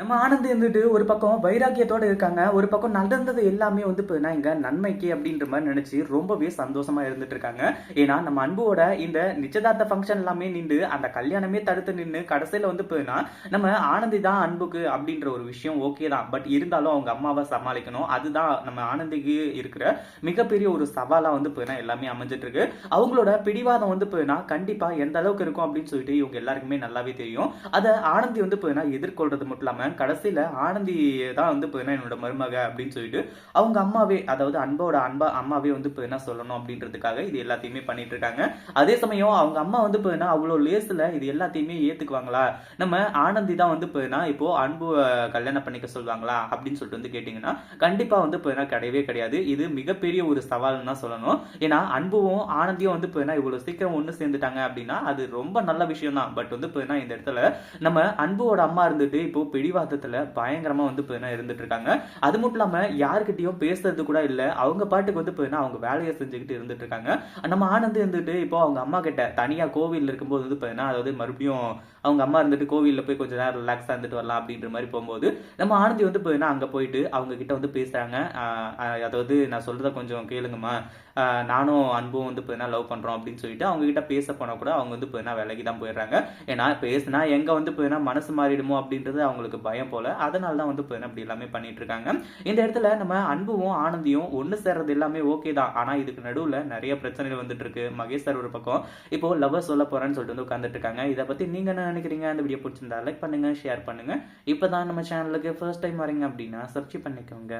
நம்ம ஆனந்த் இருந்துட்டு ஒரு பக்கம் வைராக்கியத்தோட இருக்காங்க ஒரு பக்கம் நடந்தது எல்லாமே வந்து இப்போ இங்க நன்மைக்கு அப்படின்ற மாதிரி நினைச்சு ரொம்பவே சந்தோஷமா இருந்துட்டு இருக்காங்க. ஏன்னா நம்ம அன்புவோட இந்த நிச்சயதார்த்த ஃபங்க்ஷன் எல்லாமே நின்று அந்த கல்யாணமே தடுத்து நின்று கடைசியில வந்து போயினா நம்ம ஆனந்தி தான் அன்புக்கு அப்படின்ற ஒரு விஷயம் ஓகே தான். பட் இருந்தாலும் அவங்க அம்மாவை சமாளிக்கணும். அதுதான் நம்ம ஆனந்திக்கு இருக்கிற மிகப்பெரிய ஒரு சவாலா வந்து போயினா எல்லாமே அமைஞ்சிட்டு இருக்கு. அவங்களோட பிடிவாதம் வந்து போயினா கண்டிப்பா எந்த அளவுக்கு இருக்கும் அப்படின்னு சொல்லிட்டு இவங்க எல்லாருக்குமே நல்லாவே தெரியும். அதை ஆனந்தி வந்து போயினா எதிர்கொள்றது மட்டும் இல்லாம கடைசியில ஆனந்தி தான் வந்து இப்போ என்னோட மருமக அப்படின்னு சொல்லிட்டு அவங்க அம்மாவே அதாவது அன்போட அன்பா அம்மாவே வந்து என்ன சொல்லணும் அப்படின்றதுக்காக இது எல்லாத்தையுமே பண்ணிட்டு இருக்காங்க. அதே சமயம் அவங்க அம்மா வந்து போயினா அவ்வளோ லேஸில் இது எல்லாத்தையுமே ஏத்துக்குவாங்களா? நம்ம ஆனந்தி தான் வந்து போயினா இப்போ அன்பு கல்யாணம் பண்ணிக்க சொல்லுவாங்களா அப்படின்னு சொல்லிட்டு வந்து கேட்டிங்கன்னா கண்டிப்பாக வந்து போயினா கிடையவே கிடையாது. இது மிகப்பெரிய ஒரு சவால்னு தான் சொல்லணும். ஏன்னா அன்புவும் ஆனந்தியும் வந்து இப்போ என்ன இவ்வளோ சீக்கிரம் ஒன்று சேர்ந்துட்டாங்க அப்படின்னா அது ரொம்ப நல்ல விஷயம் தான் பட் வந்து போயினா இந்த இடத்துல நம்ம அன்புவோட அம்மா இருந்துட்டு இப்போ பிடிவாதத்துல பயங்கரமா வந்து இப்போ இருந்துட்டு இருக்காங்க அது மட்டும் இல்லாம யாருக்கிட்டயும் பேசுறது கூட இல்ல. அவங்க பாட்டுக்கு வந்து போயினா அவங்க வேலையை செஞ்சுக்கிட்டு இருந்துட்டு இருக்காங்க நம்ம ஆனந்த் இருந்துட்டு இப்போ அவங்க அம்மா கிட்ட தனியா கோவில் இருக்கும்போது வந்து பார்த்தீங்கன்னா அதாவது மறுபடியும் அவங்க அம்மா இருந்துட்டு கோவில்ல போய் கொஞ்ச நேரம் ரிலாக்ஸா இருந்துட்டு வரலாம் அப்படின்ற மாதிரி போகும்போது நம்ம ஆனந்தி வந்து போயினா அங்க போயிட்டு அவங்க கிட்ட வந்து பேசுறாங்க. அதாவது நான் சொல்றத கொஞ்சம் கேளுங்கம்மா. நானும் அன்பும் வந்து போயினா லவ் பண்றோம் அப்படின்னு சொல்லிட்டு அவங்க கிட்ட பேச போனா கூட அவங்க வந்து பார்த்தீங்கன்னா விலகி தான் போயிடுறாங்க. ஏன்னா பேசினா எங்க வந்து பார்த்தீங்கன்னா மனசு மாறிடுமோ அப்படின்றது அவங்களுக்கு பயம் போல. அதனால தான் வந்து இப்போ அப்படி எல்லாமே பண்ணிட்டு இருக்காங்க இந்த இடத்துல நம்ம அன்புவும் ஆனந்தியும் ஒன்று சேர்றது எல்லாமே ஓகே தான். ஆனால் இதுக்கு நடுவில் நிறைய பிரச்சனைகள் வந்துட்டு இருக்கு மகேஷ் சார் ஒரு பக்கம் இப்போ லவ்வர் சொல்ல போறேன்னு சொல்லிட்டு வந்து உட்காந்துட்டு இருக்காங்க இதை பற்றி நீங்கள் என்ன நினைக்கிறீங்க? அந்த வீடியோ பிடிச்சிருந்தா லைக் பண்ணுங்க ஷேர் பண்ணுங்க. இப்பதான் நம்ம சேனலுக்கு ஃபர்ஸ்ட் டைம் வரீங்க அப்படின்னா சர்ச் பண்ணிக்கோங்க.